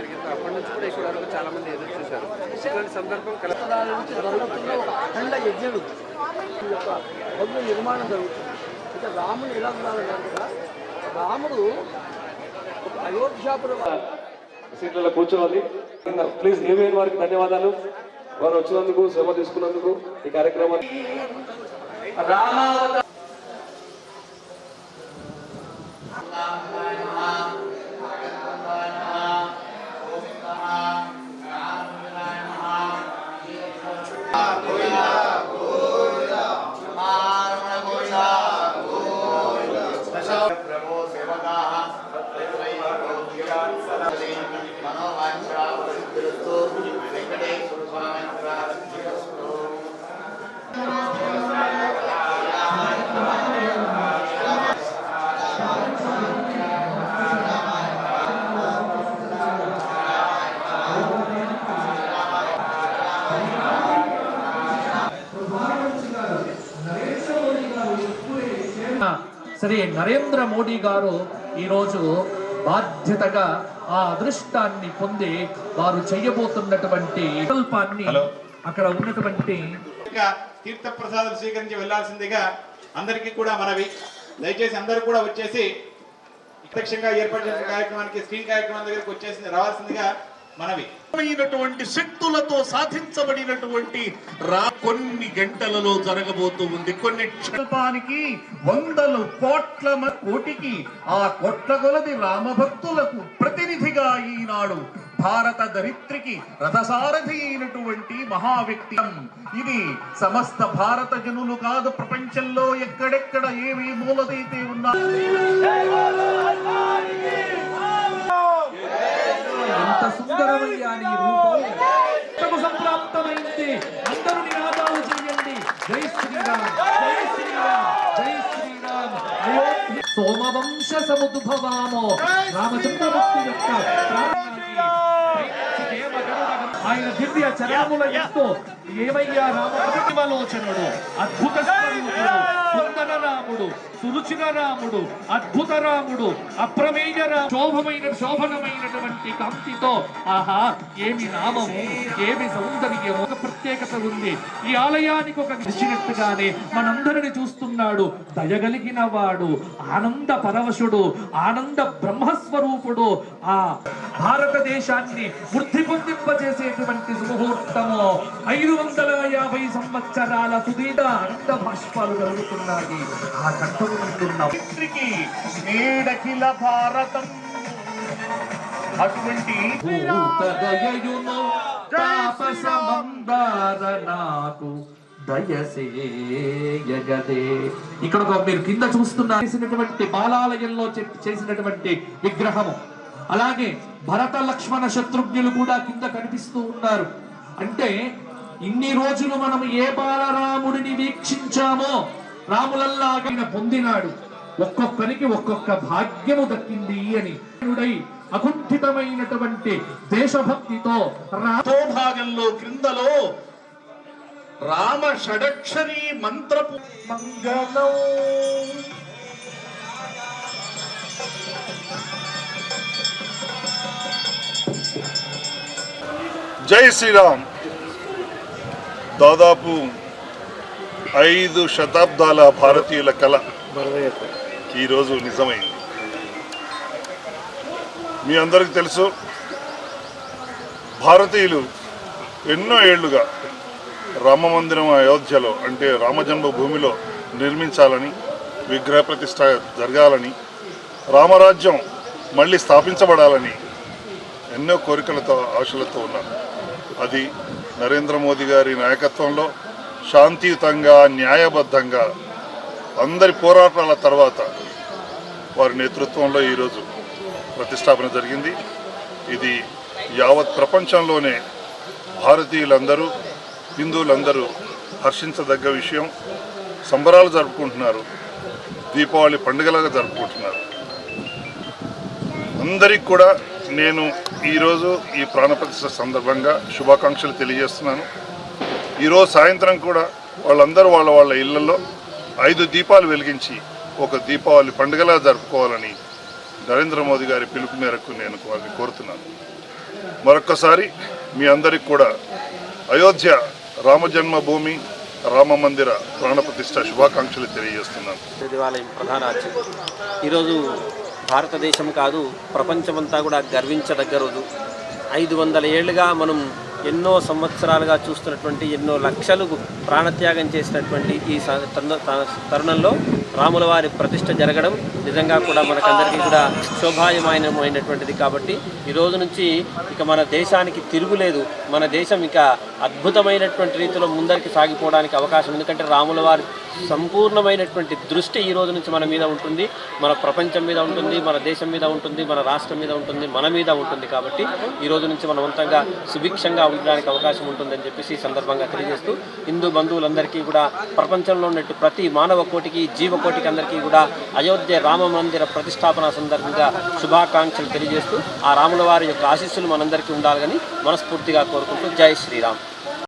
జరిగిందో. అప్పటి నుంచి కూడా ఇక్కడ వరకు చాలా మంది ఎదురు చూశారు. ఇటువంటి సందర్భం కలగ యజ్ఞుడు యొక్క భవ్య నిర్మాణం జరుగుతుంది ఇక రాముడు ఎలా ఉండాలంటే రాముడు అయోధ్యాపురం సీట్లలో కూర్చోవాలి. ప్లీజ్ ఏమైనా వారికి ధన్యవాదాలు. వారు వచ్చినందుకు శ్రమ తీసుకున్నందుకు ఈ కార్యక్రమాన్ని రామావత సరే నరేంద్ర మోడీ గారు ఈరోజు బాధ్యతగా ఆ అదృష్టాన్ని పొంది వారు చేయబోతున్నటువంటి వికల్పాన్ని అక్కడ ఉన్నటువంటి ఇంకా తీర్థ ప్రసాదం స్వీకరించి వెళ్ళాల్సిందిగా అందరికీ కూడా మనవి. దయచేసి అందరూ కూడా వచ్చేసి ప్రత్యక్షంగా ఏర్పాటు చేసిన కార్యక్రమానికి స్క్రీన్ కార్యక్రమం దగ్గరికి వచ్చేసి రావాల్సిందిగా మనవి. అయినటువంటి శక్తులతో సాధించబడినటువంటి రా కొన్ని గంటలలో జరగబోతూ ఉంది. కొన్ని క్షల్పానికి వందలు కోట్ల కోటికి ఆ కోట్ల కొలది రామభక్తులకు ప్రతినిధిగా ఈనాడు భారత దరిత్రికి రథసారథి అయినటువంటి మహావ్యక్తి. ఇది సమస్త భారత జనులు కాదు ప్రపంచంలో ఎక్కడెక్కడ ఏవి మూలదైతే ఉన్నా ఎంత సుందరమయ్యా నీ రూపం. సంప్రాప్తమైంది. అందరూ నినాదాలు చేయండి. జై శ్రీరామ్. జై శ్రీరామ్. జై శ్రీరామ్. సోమవంశ సముద్భవామో రామచంద్రమూర్తి యొక్క ఆయన దివ్య చరాముల ఎంతో ఏమయ్యా రామలోచనుడు అద్భుత స్వరూపుడు సుందర రాముడు సురుచిన రాముడు అద్భుత రాముడు అప్రమేయ రాముడు శోభమైన శోభనమైనటువంటి కాంతితో ఆహా ఏమి నామము ఏమి సౌందర్యము ప్రత్యేకత ఉంది. ఈ ఆలయానికి ఒక నిలిచినట్టుగానే మనందరిని చూస్తున్నాడు. దయగలిగిన వాడు ఆనంద పరవశుడు ఆనంద బ్రహ్మస్వరూపుడు ఆ భారతదేశాన్ని వృద్ధి పొందింపజేసేటువంటి సుముహూర్తము ఐదు వందల యాభై సంవత్సరాల సుదీర్ఘ అంత భాష్పాలు జరుగుతున్నాయి ఆ కట్టం ఉంటున్నాం దరిత్రికి నేడకిల భారతం. అటువంటి భూతదయయును నాకు దయసేయగదే. ఇక్కడ ఒక మీరు కింద చూస్తున్నారు చేసినటువంటి బాలాలయంలో చేసినటువంటి విగ్రహము. అలాగే భరత లక్ష్మణ శత్రుఘ్నులు కూడా కింద కనిపిస్తూ ఉన్నారు. అంటే ఇన్ని రోజులు మనం ఏ బాలరాముడిని వీక్షించామో రాములల్లాగా పొందినాడు. ఒక్కొక్కరికి ఒక్కొక్క భాగ్యము దక్కింది అని. అకుంఠితమైనటువంటి దేశభక్తితో రా భాగంలో క్రిందలో రామ షడక్షరి మంత్రపు మంగళం. జై శ్రీరామ్. దాదాపు ఐదు శతాబ్దాల భారతీయుల కళ ఈరోజు నిజమైంది. మీ అందరికీ తెలుసు భారతీయులు ఎన్నో ఏళ్ళుగా రామ మందిరం అయోధ్యలో అంటే రామజన్మభూమిలో నిర్మించాలని విగ్రహ ప్రతిష్ట జరగాలని రామరాజ్యం మళ్ళీ స్థాపించబడాలని ఎన్నో కోరికలతో ఆశలతో ఉన్నారు. అది నరేంద్ర మోదీ గారి నాయకత్వంలో శాంతియుతంగా న్యాయబద్ధంగా అందరి పోరాటాల తర్వాత వారి నేతృత్వంలో ఈరోజు ప్రతిష్టాపన జరిగింది. ఇది యావత్ ప్రపంచంలోనే భారతీయులందరూ హిందువులందరూ హర్షించదగ్గ విషయం. సంబరాలు జరుపుకుంటున్నారు. దీపావళి పండుగలాగా జరుపుకుంటున్నారు. అందరికి కూడా నేను ఈరోజు ఈ ప్రాణప్రతిష్ఠ సందర్భంగా శుభాకాంక్షలు తెలియజేస్తున్నాను. ఈరోజు సాయంత్రం కూడా వాళ్ళందరూ వాళ్ళ వాళ్ళ ఇళ్ళలో ఐదు దీపాలు వెలిగించి ఒక దీపావళి పండుగలా జరుపుకోవాలని నరేంద్ర మోదీ గారి పిలుపు మేరకు నేను వారిని కోరుతున్నాను. మరొక్కసారి మీ అందరికి కూడా అయోధ్య రామజన్మభూమి రామ మందిర ప్రాణప్రతిష్ట శుభాకాంక్షలు తెలియజేస్తున్నాను. దేవాలయం ప్రధాన అర్చకుడు ఈరోజు భారతదేశం కాదు ప్రపంచమంతా కూడా గర్వించదగ్గ రోజు. ఐదు వందల ఏళ్ళుగా మనం ఎన్నో సంవత్సరాలుగా చూస్తున్నటువంటి ఎన్నో లక్షలు ప్రాణత్యాగం చేసినటువంటి ఈ స- త- తరుణంలో రాముల వారి ప్రతిష్ట జరగడం నిజంగా కూడా మనకందరికీ కూడా శోభాయమానమైనటువంటిది కాబట్టి ఈ రోజు నుంచి ఇక మన దేశానికి తిరుగులేదు మన దేశం ఇక అద్భుతమైనటువంటి రీతిలో ముందరికి సాగిపోవడానికి అవకాశం ఎందుకంటే రాముల వారి సంపూర్ణమైనటువంటి దృష్టి ఈ రోజు నుంచి మన మీద ఉంటుంది. మన ప్రపంచం మీద ఉంటుంది మన దేశం మీద ఉంటుంది మన రాష్ట్రం మీద ఉంటుంది మన మీద ఉంటుంది కాబట్టి ఈ రోజు నుంచి మనం సుభిక్షంగా ఉండడానికి అవకాశం ఉంటుందని చెప్పేసి ఈ సందర్భంగా తెలియజేస్తూ హిందూ బంధువులందరికీ కూడా ప్రపంచంలో ఉన్నట్టు ప్రతి మానవ కోటికి జీవ అందరికీ కూడా అయోధ్య రామ మందిర ప్రతిష్టాపన సందర్భంగా శుభాకాంక్షలు తెలియజేస్తూ ఆ రాముల వారి యొక్క ఆశీస్సులు మనందరికీ ఉండాలని మనస్ఫూర్తిగా కోరుకుంటూ జై శ్రీరామ్.